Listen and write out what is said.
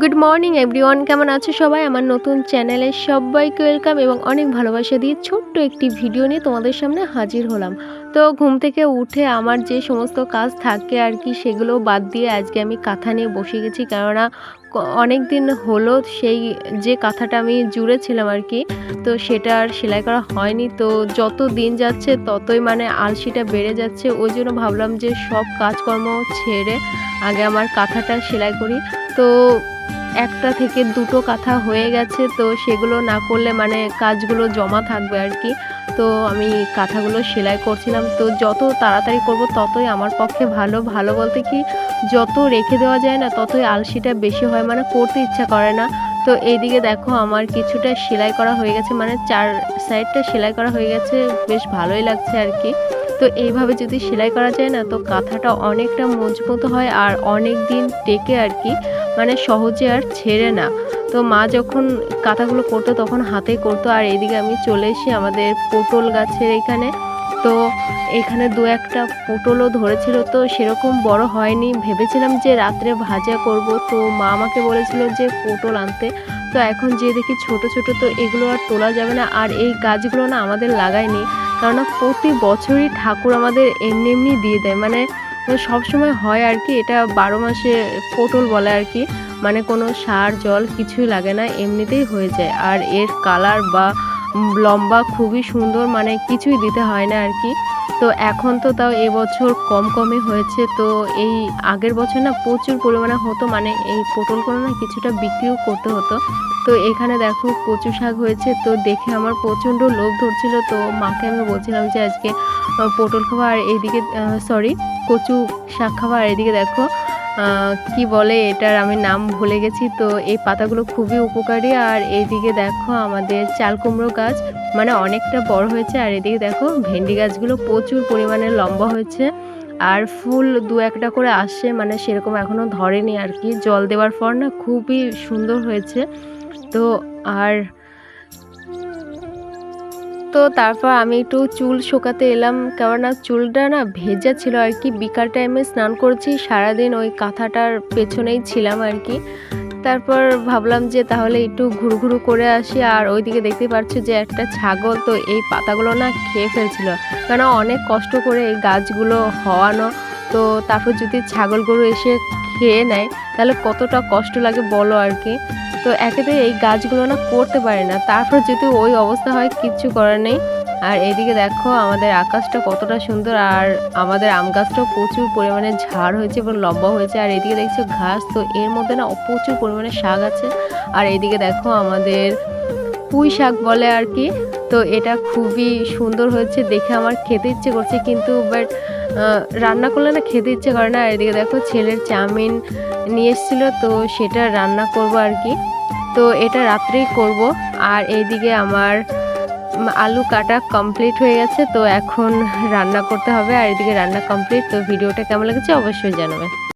Good morning everyone কেমন আছো সবাই? আমার নতুন চ্যানেলে সবাইকে ওয়েলকাম এবং অনেক ভালোবাসা দিয়ে ছোট্ট একটি ভিডিও নিয়ে তোমাদের সামনে হাজির হলাম। তো ঘুম থেকে উঠে আমার যে সমস্ত কাজ থাকে আর কি, সেগুলো বাদ দিয়ে আজকে আমি কাঁথা নিয়ে বসে গেছি। কেননা অনেক দিন হলো সেই যে কাঁথাটা আমি জুড়েছিলাম আর কি, তো সেটা আর সেলাই করা হয়নি। তো যত দিন যাচ্ছে, ততই মানে আলসিটা বেড়ে যাচ্ছে। ওই জন্য ভাবলাম যে সব কাজকর্ম ছেড়ে আগে আমার কাঁথাটা সেলাই করি। তো একটা থেকে দুটো কাঁথা হয়ে গেছে, তো সেগুলো না করলে মানে কাজগুলো জমা থাকবে আর কি। তো আমি কাঁথাগুলো সেলাই করছিলাম, তো যত তাড়াতাড়ি করব ততই আমার পক্ষে ভালো। ভালো বলতে কি, যত রেখে দেওয়া যায় না ততই আলসিটা বেশি হয় মানে করতে ইচ্ছা করে না। তো এইদিকে দেখো আমার কিছুটা সেলাই করা হয়ে গেছে মানে চার সাইডটা সেলাই করা হয়ে গেছে, বেশ ভালোই লাগছে আর কি। তো এইভাবে যদি সেলাই করা যায় না, তো কাঁথাটা অনেকটা মজবুত হয় আর অনেক দিন টেকে আর কি মানে সহজে আর ছেড়ে না। তো মা যখন কাঁথাগুলো করতো তখন হাতে করতো আর এদিকে আমি চলে এসে আমাদের পটল গাছের এখানে। তো এখানে দু একটা পটলও ধরেছিল, তো সেরকম বড় হয়নি। ভেবেছিলাম যে রাত্রে ভাজা করব, তো মা আমাকে বলেছিল যে পটল আনতে। তো এখন যে দেখি ছোট ছোট, তো এগুলো আর তোলা যাবে না। আর এই গাছগুলো না আমাদের লাগায়নি। কেননা প্রতি বছরই ঠাকুর আমাদের এমনি এমনি দিয়ে দেয়। মানে সব সময় হয় আর কি, এটা বারো মাসে পটল বলে আর কি মানে কোনো সার, জল কিছুই লাগে না, এমনিতেই হয়ে যায়। আর এর কালার বা লম্বা, খুবই সুন্দর মানে কিছুই দিতে হয় না আর কি তো এখন তো তাও এবছর কম কমই হয়েছে। তো এই আগের বছর না প্রচুর পরিমাণে হতো মানে এই পটলগুলো না কিছুটা বিক্রিও করতে হতো। তো এখানে দেখো কচু শাক হয়েছে, তো দেখে আমার প্রচণ্ড লোভ ধরছিল। তো মাকে আমি বলছিলাম যে আজকে পটল আর এইদিকে সরি কচু শাক আর এদিকে দেখো। কি বলে এটার আমি নাম ভুলে গেছি। তো এই পাতাগুলো খুবই উপকারী। আর এইদিকে দেখো আমাদের চাল কুমড়ো গাছ মানে অনেকটা বড় হয়েছে। আর এদিকে দেখো ভেন্ডি গাছগুলো প্রচুর পরিমাণে লম্বা হয়েছে। আর ফুল দু একটা করে আসে মানে সেরকম এখনও ধরেনি আর কি। জল দেওয়ার পর না খুবই সুন্দর হয়েছে। তো আর তো তারপর আমি একটু চুল শোকাতে এলাম। কেননা চুলটা না ভেজা ছিল আর কি। বিকাল টাইমে স্নান করছি, সারাদিন ওই কাঁথাটার পেছনেই ছিলাম আর কি। তারপর ভাবলাম যে তাহলে একটু ঘুরু ঘুরু করে আসি। আর ওইদিকে দেখতে পাচ্ছ যে একটা ছাগল তো এই পাতাগুলো না খেয়ে ফেলছিল। কেন অনেক কষ্ট করে এই গাছগুলো হওয়ানো। তো তারপর যদি ছাগল গরু এসে খেয়ে নেয়, তাহলে কতটা কষ্ট লাগে বলো আর কি। তো একেতে এই গাছগুলো না করতে পারে না, তারপর যদি ওই অবস্থা হয়, কিচ্ছু করার নেই। আর এদিকে দেখো আমাদের আকাশটা কতটা সুন্দর, আর আমাদের আম গাছটাও প্রচুর পরিমাণে ঝাড় হয়েছে এবং লম্বা হয়েছে। আর এদিকে দেখছ ঘাস, তো এর মধ্যে না প্রচুর পরিমাণে শাক আছে। আর এদিকে দেখো আমাদের পুঁই শাক বলে আর কি, তো এটা খুবই সুন্দর হয়েছে, দেখে আমার খেতে ইচ্ছে করছে কিন্তু বাট রান্না করলে না খেতে ইচ্ছে করে না। এদিকে দেখো ছেলের চাউমিন নিয়ে এসেছিল, তো সেটা রান্না করব আর কি। তো এটা রাত্রেই করব। আর এইদিকে আমার আলু কাটা কমপ্লিট হয়ে গেছে, তো এখন রান্না করতে হবে। আর এদিকে রান্না কমপ্লিট তো ভিডিওটা কেমন লেগেছে অবশ্যই জানাবেন